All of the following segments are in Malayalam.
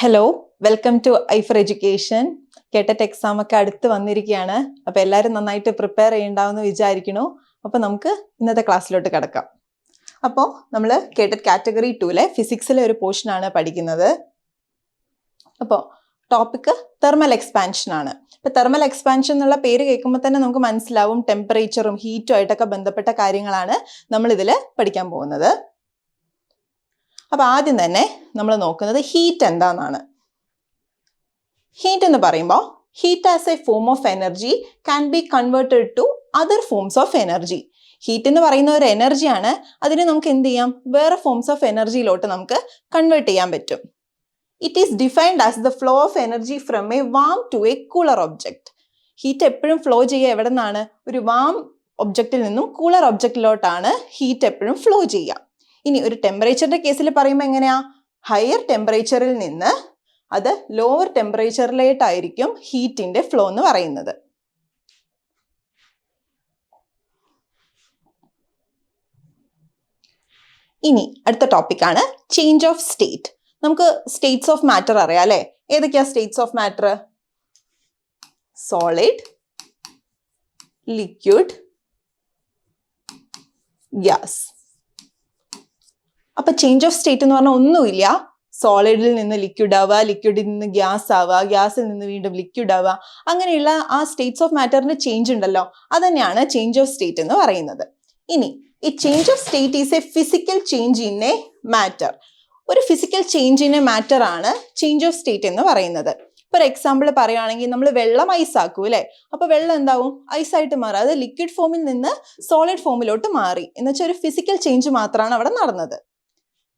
Hello welcome to I for education. KTET exam ഒക്കെ അടുത്ത് വന്നിരിക്കുകയാണ്. അപ്പൊ എല്ലാവരും നന്നായിട്ട് പ്രിപ്പയർ ചെയ്യണ്ടാവെന്ന് വിചാരിക്കണു അപ്പൊ നമുക്ക് ഇന്നത്തെ ക്ലാസ്സിലോട്ട് കിടക്കാം. അപ്പോൾ നമ്മൾ കേട്ടറ്റ് കാറ്റഗറി ടൂലെ ഫിസിക്സിലെ ഒരു പോർഷൻ ആണ് പഠിക്കുന്നത്. അപ്പോൾ ടോപ്പിക് തെർമൽ എക്സ്പാൻഷൻ ആണ്. ഇപ്പൊ തെർമൽ എക്സ്പാൻഷൻ എന്നുള്ള പേര് കേൾക്കുമ്പോൾ തന്നെ നമുക്ക് മനസ്സിലാവും ടെമ്പറേച്ചറും ഹീറ്റും ആയിട്ടൊക്കെ ബന്ധപ്പെട്ട കാര്യങ്ങളാണ് നമ്മൾ ഇതിൽ പഠിക്കാൻ പോകുന്നത്. അപ്പൊ ആദ്യം തന്നെ നമ്മൾ നോക്കുന്നത് ഹീറ്റ് എന്താണെന്നാണ് ഹീറ്റ് എന്ന് പറയുമ്പോൾ heat as a form of energy can be converted to other forms of energy heat എന്ന് പറയുന്ന ഒരു എനർജിയാണ് അതിനെ നമുക്ക് എന്ത് ചെയ്യാം? വേറെ ഫോംസ് ഓഫ് എനർജിയിലോട്ട് നമുക്ക് കൺവേർട്ട് ചെയ്യാൻ പറ്റും. It is defined as the flow of energy from a warm to a cooler object heat എപ്പോഴും ഫ്ലോ ചെയ്യുക എവിടെ നിന്നാണ് ഒരു വാം ഒബ്ജക്റ്റിൽ നിന്നും കൂളർ ഒബ്ജക്റ്റിലോട്ടാണ് ഹീറ്റ് എപ്പോഴും ഫ്ലോ ചെയ്യുക. ഇനി ഒരു ടെമ്പറേച്ചറിന്റെ കേസിൽ പറയുമ്പോൾ എങ്ങനെയാ? ഹയർ ടെമ്പറേച്ചറിൽ നിന്ന് അത് ലോവർ ടെമ്പറേച്ചറിലേട്ടായിരിക്കും ഹീറ്റിന്റെ ഫ്ലോ എന്ന് പറയുന്നത്. ഇനി അടുത്ത ടോപ്പിക്കാണ് ചേഞ്ച് ഓഫ് സ്റ്റേറ്റ് നമുക്ക് സ്റ്റേറ്റ്സ് ഓഫ് മാറ്റർ അറിയാം അല്ലെ? ഏതൊക്കെയാ states of matter solid liquid gas അപ്പൊ ചേഞ്ച് ഓഫ് സ്റ്റേറ്റ് എന്ന് പറഞ്ഞാൽ ഒന്നുമില്ല. സോളിഡിൽ നിന്ന് ലിക്വിഡ് ആവുക ലിക്വിഡിൽ നിന്ന് ഗ്യാസ് ആവുക ഗ്യാസിൽ നിന്ന് വീണ്ടും ലിക്വിഡ് ആവുക. അങ്ങനെയുള്ള ആ സ്റ്റേറ്റ്സ് ഓഫ് മാറ്ററിന്റെ ചേഞ്ച് ഉണ്ടല്ലോ. അതന്നെയാണ് ചേഞ്ച് ഓഫ് സ്റ്റേറ്റ് എന്ന് പറയുന്നത്. ഇനി ഈ change of state is a physical change in a matter ഒരു physical change in a matter ആണ് ചേഞ്ച് ഓഫ് സ്റ്റേറ്റ് എന്ന് പറയുന്നത്. ഫോർ എക്സാമ്പിൾ പറയുകയാണെങ്കിൽ നമ്മൾ വെള്ളം ഐസ് ആക്കും അല്ലെ? അപ്പൊ വെള്ളം എന്താവും? ഐസ് ആയിട്ട് മാറും. അത് ലിക്വിഡ് ഫോമിൽ നിന്ന് സോളിഡ് ഫോമിലോട്ട് മാറി. എന്നുവെച്ചാൽ ഒരു ഫിസിക്കൽ ചേഞ്ച് മാത്രമാണ് അവിടെ നടന്നത്.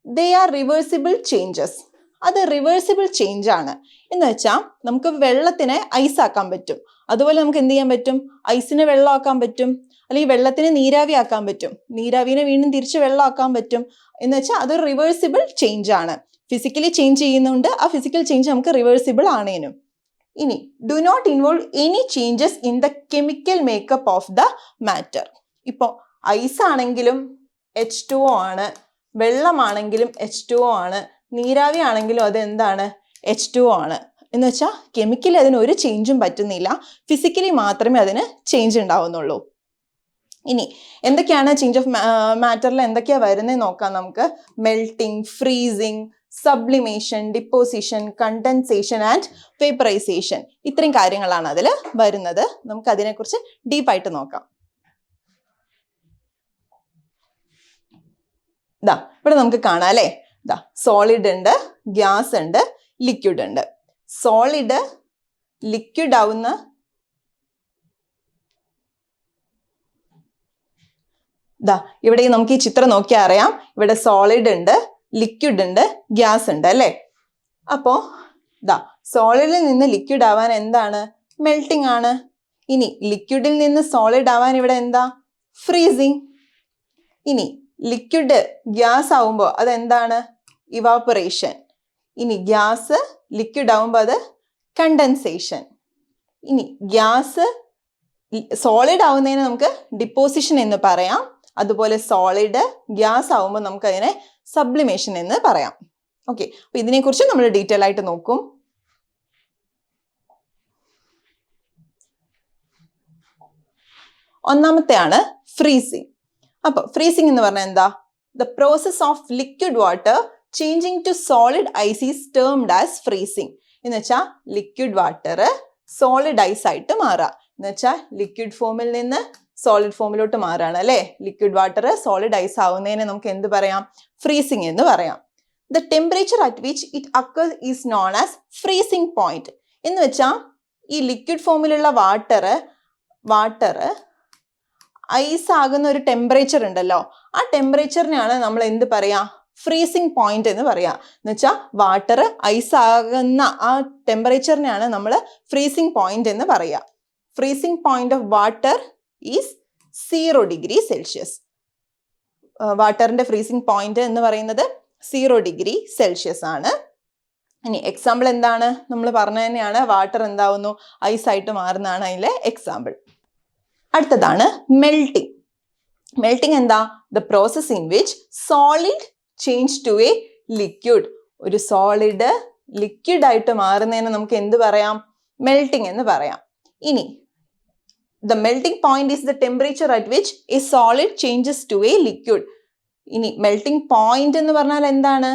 ദേ ആർ റിവേഴ്സിബിൾ ചേഞ്ചസ് അത് റിവേഴ്സിബിൾ ചേഞ്ച് ആണ്. എന്ന് വെച്ചാൽ നമുക്ക് വെള്ളത്തിനെ ഐസ് ആക്കാൻ പറ്റും. അതുപോലെ നമുക്ക് എന്ത് ചെയ്യാൻ പറ്റും? ഐസിനെ വെള്ളമാക്കാൻ പറ്റും. അല്ലെങ്കിൽ വെള്ളത്തിനെ നീരാവി ആക്കാൻ പറ്റും. നീരാവിനെ വീണ്ടും തിരിച്ച് വെള്ളമാക്കാൻ പറ്റും. എന്ന് വെച്ചാൽ അതൊരു റിവേഴ്സിബിൾ ചേഞ്ച് ആണ്. ഫിസിക്കലി ചേഞ്ച് ചെയ്യുന്നുണ്ട്. ആ ഫിസിക്കൽ ചേഞ്ച് നമുക്ക് റിവേഴ്സിബിൾ ആണേനും. ഇനി do not involve any changes in the chemical makeup of the matter ഇപ്പോൾ ഐസ് ആണെങ്കിലും എച്ച് ടു ആണ്. വെള്ളമാണെങ്കിലും എച്ച് ടു ഒ ആണ്. നീരാവി ആണെങ്കിലും അത് എന്താണ് എച്ച് ടു ഒ ആണ്. എന്ന് വെച്ചാൽ കെമിക്കലി അതിന് ഒരു ചേഞ്ചും പറ്റുന്നില്ല. ഫിസിക്കലി മാത്രമേ അതിന് ചേഞ്ച് ഉണ്ടാവുന്നുള്ളൂ. ഇനി എന്തൊക്കെയാണ് ചേഞ്ച് ഓഫ് മാറ്ററിൽ എന്തൊക്കെയാണ് വരുന്നത് നോക്കാം നമുക്ക്. Melting freezing sublimation deposition condensation and vaporisation ഇത്രയും കാര്യങ്ങളാണ് അതിൽ വരുന്നത്. നമുക്ക് അതിനെക്കുറിച്ച് ഡീപ്പായിട്ട് നോക്കാം. ഇതാ ഇവിടെ നമുക്ക് കാണാം അല്ലേ? ഇതാ സോളിഡ് ഉണ്ട് ഗ്യാസ് ഉണ്ട് ലിക്വിഡ് ഉണ്ട്. സോളിഡ് ലിക്വിഡ് ആവുന്ന ഇതാ ഇവിടെ നമുക്ക് ഈ ചിത്രം നോക്കിയാൽ അറിയാം. ഇവിടെ സോളിഡ് ഉണ്ട് ലിക്വിഡ് ഉണ്ട് ഗ്യാസ് ഉണ്ട് അല്ലേ? അപ്പോ ഇതാ സോളിഡിൽ നിന്ന് ലിക്വിഡ് ആവാൻ എന്താണ്? മെൽട്ടിംഗ് ആണ്. ഇനി ലിക്വിഡിൽ നിന്ന് സോളിഡ് ആവാൻ ഇവിടെ എന്താ? ഫ്രീസിങ് ഇനി ലിക്വിഡ് ഗ്യാസ് ആവുമ്പോൾ അതെന്താണ്? ഇവാപ്പറേഷൻ ഇനി ഗ്യാസ് ലിക്വിഡ് ആവുമ്പോൾ അത് കണ്ടൻസേഷൻ ഇനി ഗ്യാസ് സോളിഡ് ആവുന്നതിന് നമുക്ക് ഡിപ്പോസിഷൻ എന്ന് പറയാം. അതുപോലെ സോളിഡ് ഗ്യാസ് ആവുമ്പോൾ നമുക്കതിനെ സബ്ലിമേഷൻ എന്ന് പറയാം. ഓക്കെ അപ്പൊ ഇതിനെക്കുറിച്ച് നമ്മൾ ഡീറ്റെയിൽ ആയിട്ട് നോക്കും. ഒന്നാമത്തെയാണ് ഫ്രീസിങ് അപ്പൊ ഫ്രീസിംഗ് എന്ന് പറഞ്ഞാൽ എന്താ? The process of liquid water changing to solid ice is termed as freezing എന്ന് വെച്ചാൽ ലിക്വിഡ് വാട്ടർ സോളിഡ് ഐസ് ആയിട്ട് മാറുക എന്ന് വെച്ചാൽ ലിക്വിഡ് ഫോമിൽ നിന്ന് സോളിഡ് ഫോമിലോട്ട് മാറുകയാണ് അല്ലേ? ലിക്വിഡ് വാട്ടർ സോളിഡ് ഐസ് ആവുന്നതിനെ നമുക്ക് എന്ത് പറയാം? ഫ്രീസിംഗ് എന്ന് പറയാം. The temperature at which it occur is known as freezing point എന്ന് വെച്ചാൽ ഈ ലിക്വിഡ് ഫോമിലുള്ള വാട്ടർ വാട്ടർ ഐസ് ആകുന്ന ഒരു ടെമ്പറേച്ചർ ഉണ്ടല്ലോ. ആ ടെമ്പറേച്ചറിനെയാണ് നമ്മൾ എന്ത് പറയാ? ഫ്രീസിങ് പോയിന്റ് എന്ന് പറയാ. എന്ന് വെച്ചാൽ വാട്ടർ ഐസ് ആകുന്ന ആ ടെമ്പറേച്ചറിനെയാണ് നമ്മൾ ഫ്രീസിങ് പോയിന്റ് എന്ന് പറയാ. Freezing point of water is zero degree Celsius വാട്ടറിന്റെ freezing point എന്ന് പറയുന്നത് സീറോ ഡിഗ്രി സെൽഷ്യസ് ആണ്. ഇനി എക്സാമ്പിൾ എന്താണ്? നമ്മൾ പറഞ്ഞ തന്നെയാണ്. വാട്ടർ എന്താവുന്നു? ഐസ് ആയിട്ട് മാറുന്നതാണ് അതിലെ എക്സാമ്പിൾ അടുത്തതാണ് മെൽട്ടിങ് മെൽട്ടിങ് എന്താ? The process in which solid change to a liquid ഒരു സോളിഡ് ലിക്വിഡ് ആയിട്ട് മാറുന്നതിന് നമുക്ക് എന്ത് പറയാം? മെൽട്ടിംഗ് എന്ന് പറയാം. ഇനി the melting point is the temperature at which a solid changes to a liquid ഇനി മെൽട്ടിംഗ് പോയിന്റ് എന്ന് പറഞ്ഞാൽ എന്താണ്?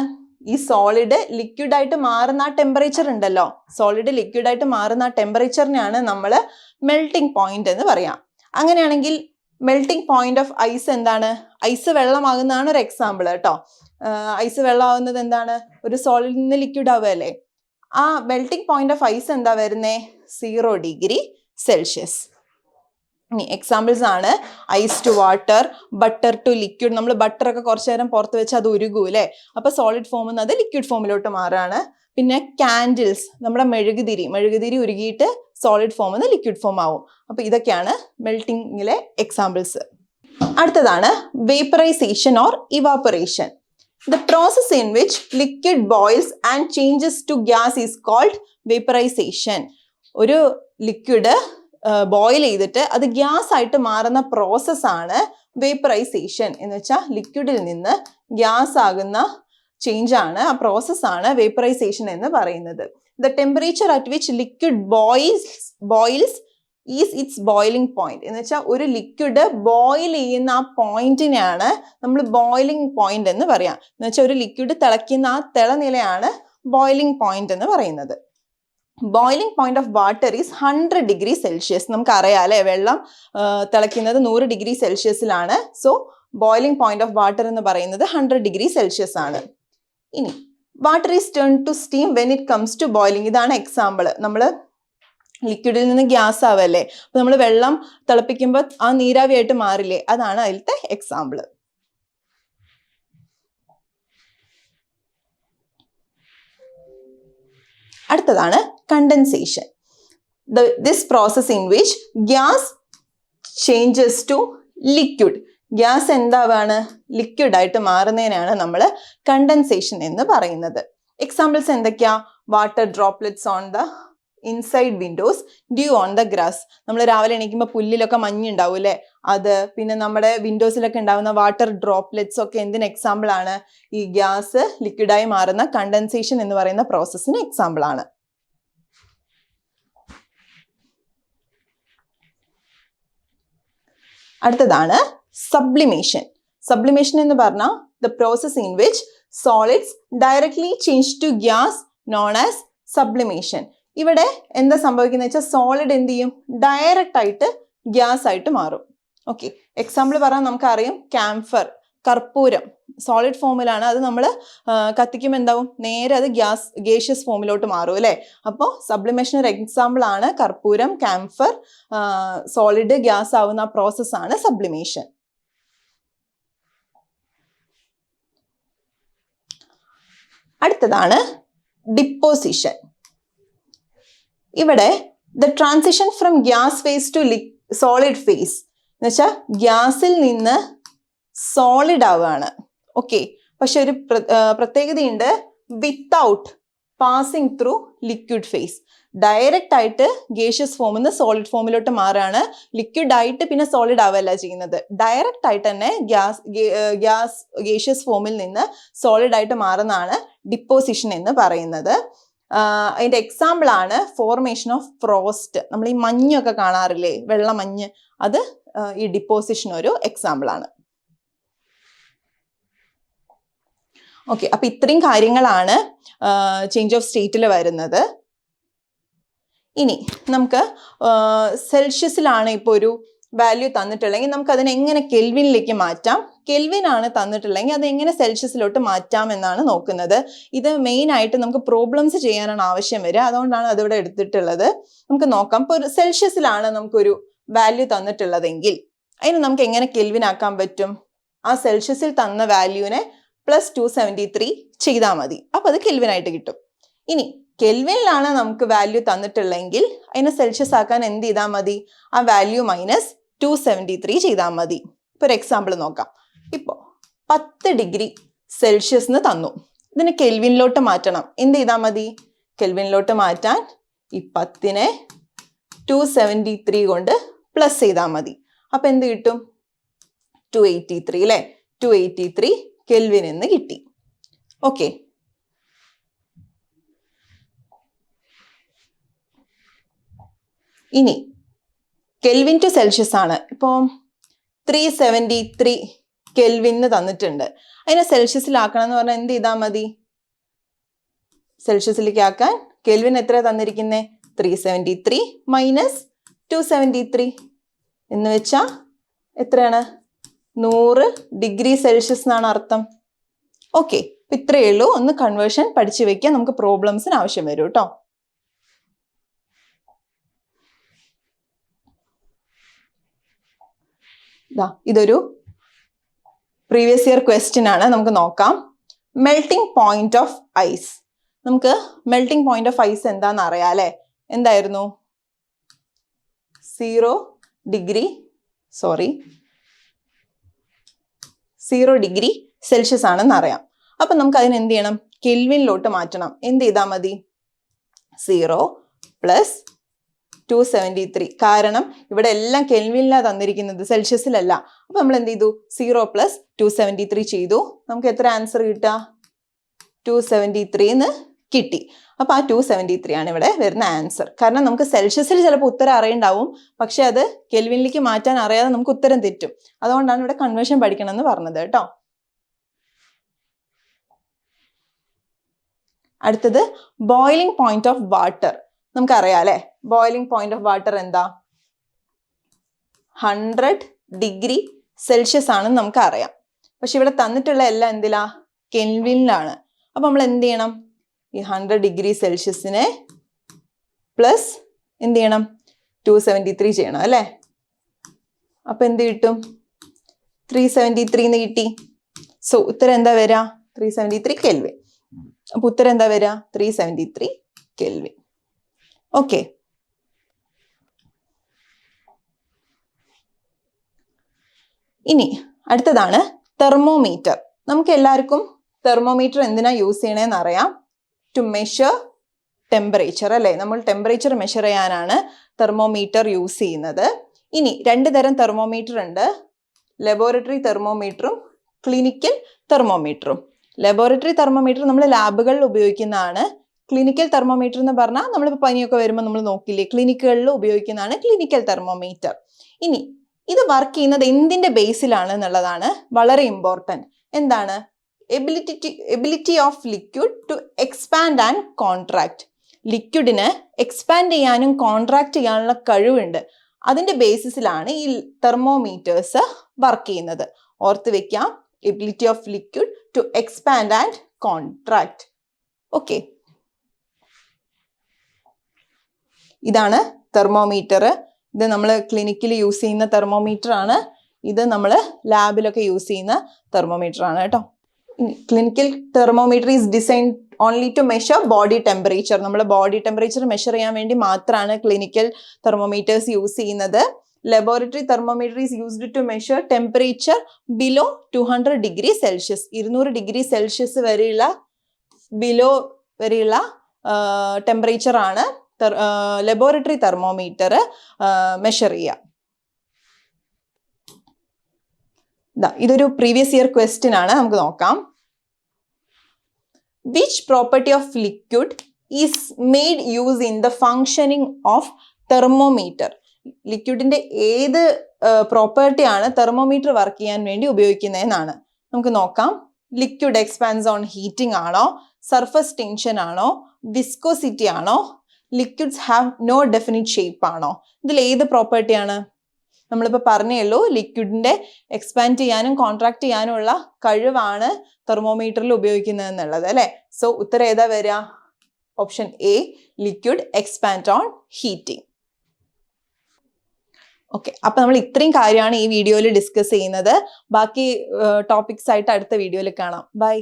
ഈ സോളിഡ് ലിക്വിഡ് ആയിട്ട് മാറുന്ന ആ ടെമ്പറേച്ചർ ഉണ്ടല്ലോ. സോളിഡ് ലിക്വിഡ് ആയിട്ട് മാറുന്ന ആ ടെമ്പറേച്ചറിനെയാണ് നമ്മൾ മെൽട്ടിംഗ് പോയിന്റ് എന്ന് പറയാം. അങ്ങനെയാണെങ്കിൽ മെൽട്ടിംഗ് പോയിന്റ് ഓഫ് ഐസ് എന്താണ്? ഐസ് വെള്ളമാകുന്നതാണ് ഒരു എക്സാമ്പിൾ കേട്ടോ. ഐസ് വെള്ളമാകുന്നത് എന്താണ്? ഒരു സോളിഡിൽ നിന്ന് ലിക്വിഡ് ആവുകയല്ലേ? ആ മെൽട്ടിംഗ് പോയിന്റ് ഓഫ് ഐസ് എന്താ വരുന്നേ? സീറോ ഡിഗ്രി സെൽഷ്യസ് ഇനി എക്സാമ്പിൾസ് ആണ്. Ice to water butter to liquid നമ്മൾ ബട്ടർ ഒക്കെ കുറച്ചു നേരം പുറത്ത് വെച്ച് അത് ഉരുകൂ അല്ലേ? അപ്പൊ സോളിഡ് ഫോമിൽ നിന്ന് അത് ലിക്വിഡ് ഫോമിലോട്ട് മാറാണ്. പിന്നെ കാൻഡിൽസ് നമ്മുടെ മെഴുകുതിരി. മെഴുകുതിരി ഉരുകിയിട്ട് സോളിഡ് ഫോമിൽ നിന്ന് ലിക്വിഡ് ഫോം ആവും. അപ്പൊ ഇതൊക്കെയാണ് മെൽട്ടിങ്ങിലെ എക്സാമ്പിൾസ് അടുത്തതാണ് vaporisation or evaporation the process in which liquid boils and changes to gas is called vaporisation ഒരു ലിക്വിഡ് ബോയിൽ ചെയ്തിട്ട് അത് ഗ്യാസ് ആയിട്ട് മാറുന്ന പ്രോസസ്സാണ് വേപ്പറൈസേഷൻ എന്ന് വെച്ചാൽ ലിക്വിഡിൽ നിന്ന് ഗ്യാസ് ആകുന്ന ചേഞ്ചാണ് ആ പ്രോസസ്സാണ് വേപ്പറൈസേഷൻ എന്ന് പറയുന്നത്. The temperature at which liquid boils boils is its boiling point എന്ന് വെച്ചാൽ ഒരു ലിക്വിഡ് ബോയിൽ ചെയ്യുന്ന ആ പോയിന്റിനെയാണ് നമ്മൾ ബോയിലിംഗ് പോയിന്റ് എന്ന് പറയാം. എന്ന് വെച്ചാൽ ഒരു ലിക്വിഡ് തിളയ്ക്കുന്ന ആ തിളനിലയാണ് ബോയിലിംഗ് പോയിന്റ് എന്ന് പറയുന്നത്. Boiling point of water is hundred degree Celsius നമുക്കറിയാം അല്ലേ? വെള്ളം തിളയ്ക്കുന്നത് നൂറ് degree സെൽഷ്യസിലാണ് so boiling point of water എന്ന് പറയുന്നത് ഹൺഡ്രഡ് ഡിഗ്രി സെൽഷ്യസ് ആണ്. ഇനി water is turn to steam when it comes to boiling ഇതാണ് എക്സാമ്പിൾ നമ്മൾ ലിക്വിഡിൽ നിന്ന് ഗ്യാസ് ആവല്ലേ? അപ്പൊ നമ്മൾ വെള്ളം തിളപ്പിക്കുമ്പോൾ ആ നീരാവിയായിട്ട് മാറില്ലേ? അതാണ് അതിലത്തെ എക്സാമ്പിൾ അടുത്തതാണ് condensation this process in which gas changes to liquid gas എന്താവാണ്? Liquid ആയിട്ട് മാറുന്നതിനാണ് നമ്മൾ കണ്ടൻസേഷൻ എന്ന് പറയുന്നത്. എക്സാമ്പിൾസ് എന്തൊക്കെയാ? Water droplets on the inside windows dew on the grass നമ്മൾ രാവിലെ എണീക്കുമ്പോൾ പുല്ലിലൊക്കെ മഞ്ഞുണ്ടാവും അല്ലേ? അത് പിന്നെ നമ്മുടെ വിൻഡോസിലൊക്കെ ഉണ്ടാവുന്ന വാട്ടർ ഡ്രോപ്ലെറ്റ്സ് ഒക്കെ എന്തിന് എക്സാമ്പിൾ ആണ്? ഈ ഗ്യാസ് ലിക്വിഡായി മാറുന്ന കണ്ടൻസേഷൻ എന്ന് പറയുന്ന പ്രോസസ്സിന് എക്സാമ്പിൾ ആണ്. അടുത്തതാണ് സബ്ലിമേഷൻ സബ്ലിമേഷൻ എന്ന് പറഞ്ഞാൽ the process in which solids directly change to gas known as sublimation ഇവിടെ എന്താ സംഭവിക്കുന്നത് വെച്ചാൽ സോളിഡ് എന്ത് ചെയ്യും? ഡയറക്റ്റ് ആയിട്ട് ഗ്യാസ് ആയിട്ട് മാറും. ഓക്കെ എക്സാമ്പിൾ പറഞ്ഞാൽ നമുക്കറിയാം ക്യാംഫർ കർപ്പൂരം. സോളിഡ് ഫോമിലാണ് അത് നമ്മൾ കത്തിക്കുമ്പോൾ എന്താവും? നേരെ അത് ഗ്യാസ് ഗേഷ്യസ് ഫോമിലോട്ട് മാറും അല്ലേ? അപ്പോൾ സബ്ലിമേഷൻ ഒരു എക്സാമ്പിൾ ആണ് കർപ്പൂരം ക്യാംഫർ സോളിഡ് ഗ്യാസ് ആവുന്ന പ്രോസസ്സാണ് സബ്ലിമേഷൻ അടുത്തതാണ് ഡിപ്പോസിഷൻ ഇവിടെ the transition from gas phase to solid phase എന്ന് വെച്ചാൽ ഗ്യാസിൽ നിന്ന് സോളിഡ് ആവുകയാണ്. ഓക്കെ പക്ഷെ ഒരു പ്രത്യേകതയുണ്ട് without passing through liquid phase direct ആയിട്ട് ഗേഷ്യസ് ഫോമിൽ നിന്ന് സോളിഡ് ഫോമിലോട്ട് മാറുകയാണ് ലിക്വിഡ് ആയിട്ട് പിന്നെ സോളിഡ് ആവുകയല്ല ചെയ്യുന്നത്. ഡയറക്റ്റ് ആയിട്ട് തന്നെ ഗ്യാസ് ഗ്യാസ് ഗേഷ്യസ് ഫോമിൽ നിന്ന് സോളിഡ് ആയിട്ട് മാറുന്നതാണ് ഡിപ്പോസിഷൻ എന്ന് പറയുന്നത്. അതിന്റെ ആണ് ഫോർമേഷൻ ഓഫ് ഫ്രോസ്റ്റ് നമ്മൾ ഈ മഞ്ഞൊക്കെ കാണാറില്ലേ? വെള്ള മഞ്ഞ്. അത് ഈ ഡിപ്പോസിഷൻ ഒരു എക്സാമ്പിൾ ആണ്. ഓക്കെ അപ്പൊ ഇത്രയും കാര്യങ്ങളാണ് ചേഞ്ച് ഓഫ് സ്റ്റേറ്റിൽ വരുന്നത്. ഇനി നമുക്ക് സെൽഷ്യസിലാണ് ഇപ്പോൾ ഒരു വാല്യൂ തന്നിട്ടുള്ളെങ്കിൽ നമുക്ക് അതിനെ എങ്ങനെ കെൽവിനിലേക്ക് മാറ്റാം? കെൽവിൻ ആണ് തന്നിട്ടുള്ളെങ്കിൽ അത് എങ്ങനെ സെൽഷ്യസിലോട്ട് മാറ്റാം എന്നാണ് നോക്കുന്നത്. ഇത് മെയിൻ ആയിട്ട് നമുക്ക് പ്രോബ്ലംസ് ചെയ്യാനാണ് ആവശ്യം വരിക. അതുകൊണ്ടാണ് അതിവിടെ എടുത്തിട്ടുള്ളത്. നമുക്ക് നോക്കാം. ഇപ്പോൾ ഒരു സെൽഷ്യസിലാണ് നമുക്കൊരു വാല്യൂ തന്നിട്ടുള്ളതെങ്കിൽ അതിന് നമുക്ക് എങ്ങനെ കെൽവിനാക്കാൻ പറ്റും? ആ സെൽഷ്യസിൽ തന്ന വാല്യൂവിനെ പ്ലസ് ടു സെവന്റി ത്രീ ചെയ്താൽ മതി. അപ്പോൾ അത് കെൽവിനായിട്ട് കിട്ടും. ഇനി കെൽവിനിലാണ് നമുക്ക് വാല്യൂ തന്നിട്ടുള്ളെങ്കിൽ അതിനെ സെൽഷ്യസ് ആക്കാൻ എന്ത് ചെയ്താൽ മതി? ആ value minus two seventy three ചെയ്താൽ മതി. ഇപ്പോൾ ഒരു എക്സാമ്പിൾ നോക്കാം. ഇപ്പോൾ പത്ത് ഡിഗ്രി സെൽഷ്യസ് എന്ന് തന്നു. ഇതിനെ കെൽവിനിലോട്ട് മാറ്റണം. എന്ത് ചെയ്താൽ മതി? കെൽവിനിലോട്ട് മാറ്റാൻ ഈ പത്തിനെ ടു സെവന്റി ത്രീ കൊണ്ട് പ്ലസ് ചെയ്താൽ മതി. അപ്പം എന്ത് കിട്ടും? ടു എയ്റ്റി ത്രീ അല്ലേ ടു എയ്റ്റി ത്രീ കെൽവിൻ എന്ന് കിട്ടി. ഓക്കെ ഇനി കെൽവിൻ ടു സെൽഷ്യസ് ആണ്. ഇപ്പോൾ ത്രീ സെവന്റി ത്രീ കെൽവിന്ന് തന്നിട്ടുണ്ട്. അതിനെ സെൽഷ്യസിലാക്കണം എന്ന് പറഞ്ഞാൽ എന്ത് ചെയ്താൽ മതി? സെൽഷ്യസിലേക്ക് ആക്കാൻ കെൽവിൻ എത്ര തന്നിരിക്കുന്നത് three seventy three minus two seventy three എന്ന് വെച്ചാൽ എത്രയാണ്? നൂറ് ഡിഗ്രി സെൽഷ്യസ് എന്നാണ് അർത്ഥം. ഓക്കെ ഇത്രയേ ഉള്ളൂ. ഒന്ന് കൺവേർഷൻ പഠിച്ചു വെക്കാൻ നമുക്ക് പ്രോബ്ലംസിന് ആവശ്യം വരും കേട്ടോ. ദാ ഇതൊരു പ്രീവിയസ് ഇയർ ക്വസ്റ്റ്യൻ ആണ്. നമുക്ക് നോക്കാം. മെൽട്ടിംഗ് പോയിന്റ് ഓഫ് ഐസ് നമുക്ക് മെൽട്ടിംഗ് പോയിന്റ് ഓഫ് ഐസ് എന്താണെന്ന് അറിയാം അല്ലേ? എന്തായിരുന്നു? Zero degree sorry zero degree Celsius ആണെന്ന് അറിയാം. അപ്പൊ നമുക്ക് അതിന് എന്ത് ചെയ്യണം? കെൽവിനിലോട്ട് മാറ്റണം. എന്ത് ചെയ്താൽ മതി? Zero plus two seventy three കാരണം ഇവിടെ എല്ലാം കെൽവിനിലാണ് തന്നിരിക്കുന്നത് സെൽഷ്യസിലല്ല അപ്പം നമ്മൾ എന്ത് ചെയ്തു? Zero plus two seventy three ചെയ്തു. നമുക്ക് എത്ര ആൻസർ കിട്ടുക? ടു സെവന്റി ത്രീ എന്ന് കിട്ടി. അപ്പം ആ ടു സെവന്റി ത്രീ ആണ് ഇവിടെ വരുന്ന ആൻസർ കാരണം നമുക്ക് സെൽഷ്യസിൽ ചിലപ്പോൾ ഉത്തരം അറിയണ്ടാവും. പക്ഷേ അത് കെൽവിനിലേക്ക് മാറ്റാൻ അറിയാതെ നമുക്ക് ഉത്തരം തെറ്റും. അതുകൊണ്ടാണ് ഇവിടെ കൺവേർഷൻ പഠിക്കണം എന്ന് പറഞ്ഞത് കേട്ടോ. അടുത്തത് ബോയിലിംഗ് പോയിന്റ് ഓഫ് വാട്ടർ നമുക്കറിയാം അല്ലെ? ബോയിലിംഗ് പോയിന്റ് ഓഫ് വാട്ടർ എന്താ? ഹൺഡ്രഡ് ഡിഗ്രി സെൽഷ്യസ് ആണെന്ന് നമുക്കറിയാം. പക്ഷെ ഇവിടെ തന്നിട്ടുള്ള എല്ലാം എന്തിലാ? കെൽവിനിലാണ് അപ്പൊ നമ്മൾ എന്ത് ചെയ്യണം? ഈ ഹൺഡ്രഡ് ഡിഗ്രി സെൽഷ്യസിനെ പ്ലസ് എന്ത് ചെയ്യണം? ടു സെവന്റി ത്രീ ചെയ്യണം അല്ലേ? അപ്പൊ എന്ത് കിട്ടും? ത്രീ സെവന്റി കിട്ടി. സോ ഉത്തരം എന്താ വരിക ത്രീ സെവന്റി ത്രീ കെൽവിൻ അപ്പൊ ഉത്തരം എന്താ വരിക three seventy three kelvin okay ഇനി അടുത്തതാണ് തെർമോമീറ്റർ നമുക്ക് എല്ലാവർക്കും തെർമോമീറ്റർ എന്തിനാ യൂസ് ചെയ്യണേന്ന് അറിയാം. ടു മെഷർ ടെമ്പറേച്ചർ അല്ലേ? നമ്മൾ ടെമ്പറേച്ചർ മെഷർ ചെയ്യാനാണ് തെർമോമീറ്റർ യൂസ് ചെയ്യുന്നത്. ഇനി രണ്ട് തരം തെർമോമീറ്റർ ഉണ്ട്. ലബോറട്ടറി തെർമോമീറ്ററും ക്ലിനിക്കൽ തെർമോമീറ്ററും ലബോറട്ടറി തെർമോമീറ്റർ നമ്മൾ ലാബുകളിൽ ഉപയോഗിക്കുന്നതാണ്. ക്ലിനിക്കൽ തെർമോമീറ്റർ എന്ന് പറഞ്ഞാൽ നമ്മളിപ്പോൾ പനിയൊക്കെ വരുമ്പോൾ നമ്മൾ നോക്കില്ലേ? ക്ലിനിക്കുകളിൽ ഉപയോഗിക്കുന്നതാണ് ക്ലിനിക്കൽ തെർമോമീറ്റർ ഇനി ഇത് വർക്ക് ചെയ്യുന്നത് എന്തിന്റെ ബേസിലാണ് എന്നുള്ളതാണ് വളരെ ഇമ്പോർട്ടന്റ് എന്താണ്? Ability ability of liquid to expand and contract ലിക്വിഡിന് expand ചെയ്യാനും കോൺട്രാക്റ്റ് ചെയ്യാനുള്ള കഴിവുണ്ട്. അതിന്റെ ബേസിസിലാണ് ഈ തെർമോമീറ്റേഴ്സ് വർക്ക് ചെയ്യുന്നത്. ഓർത്ത് വെക്കാം. Ability of liquid to expand and contract okay ഇതാണ് തെർമോമീറ്റർ ഇത് നമ്മൾ ക്ലിനിക്കിൽ യൂസ് ചെയ്യുന്ന തെർമോമീറ്റർ ആണ്. ഇത് നമ്മൾ ലാബിലൊക്കെ യൂസ് ചെയ്യുന്ന തെർമോമീറ്റർ ആണ് കേട്ടോ. Clinical thermometer is design only to measure body temperature നമ്മൾ ബോഡി ടെമ്പറേച്ചർ മെഷർ ചെയ്യാൻ വേണ്ടി മാത്രമാണ് ക്ലിനിക്കൽ തെർമോമീറ്റേഴ്സ് യൂസ് ചെയ്യുന്നത്. Laboratory thermometer is used to measure temperature below two hundred degree Celsius ഇരുന്നൂറ് ഡിഗ്രി സെൽഷ്യസ് വരെയുള്ള ബിലോ വരെയുള്ള ടെമ്പറേച്ചർ ആണ്. ലബോറട്ടറി തെർമോമീറ്റർ മെഷർ ചെയ്യുക ഇതൊരു പ്രീവിയസ് ഇയർ ക്വസ്റ്റ്യൻ ആണ്. നമുക്ക് നോക്കാം. Which property of liquid is made use in the functioning of thermometer ലിക്വിഡിന്റെ ഏത് പ്രോപ്പർട്ടിയാണ് തെർമോമീറ്റർ വർക്ക് ചെയ്യാൻ വേണ്ടി ഉപയോഗിക്കുന്നതെന്നാണ്. നമുക്ക് നോക്കാം. ലിക്വിഡ് എക്സ്പാൻസ് ഓൺ ഹീറ്റിംഗ് ആണോ? സർഫസ് ടെൻഷൻ ആണോ? വിസ്കോസിറ്റി ആണോ? Liquids have no definite shape ആണോ? ഇതിൽ ഏത് പ്രോപ്പർട്ടിയാണ് നമ്മളിപ്പോൾ പറഞ്ഞേയുള്ളൂ ലിക്വിഡിന്റെ എക്സ്പാൻഡ് ചെയ്യാനും കോൺട്രാക്ട് ചെയ്യാനും ഉള്ള കഴിവാണ് തെർമോമീറ്ററിൽ ഉപയോഗിക്കുന്നത് എന്നുള്ളത് അല്ലെ? സോ ഉത്തരം ഏതാ വരിക? Option A liquid expand on heating okay അപ്പൊ നമ്മൾ ഇത്രയും കാര്യമാണ് ഈ വീഡിയോയിൽ ഡിസ്കസ് ചെയ്യുന്നത്. ബാക്കി ടോപ്പിക്സ് ആയിട്ട് അടുത്ത വീഡിയോയിൽ കാണാം. ബൈ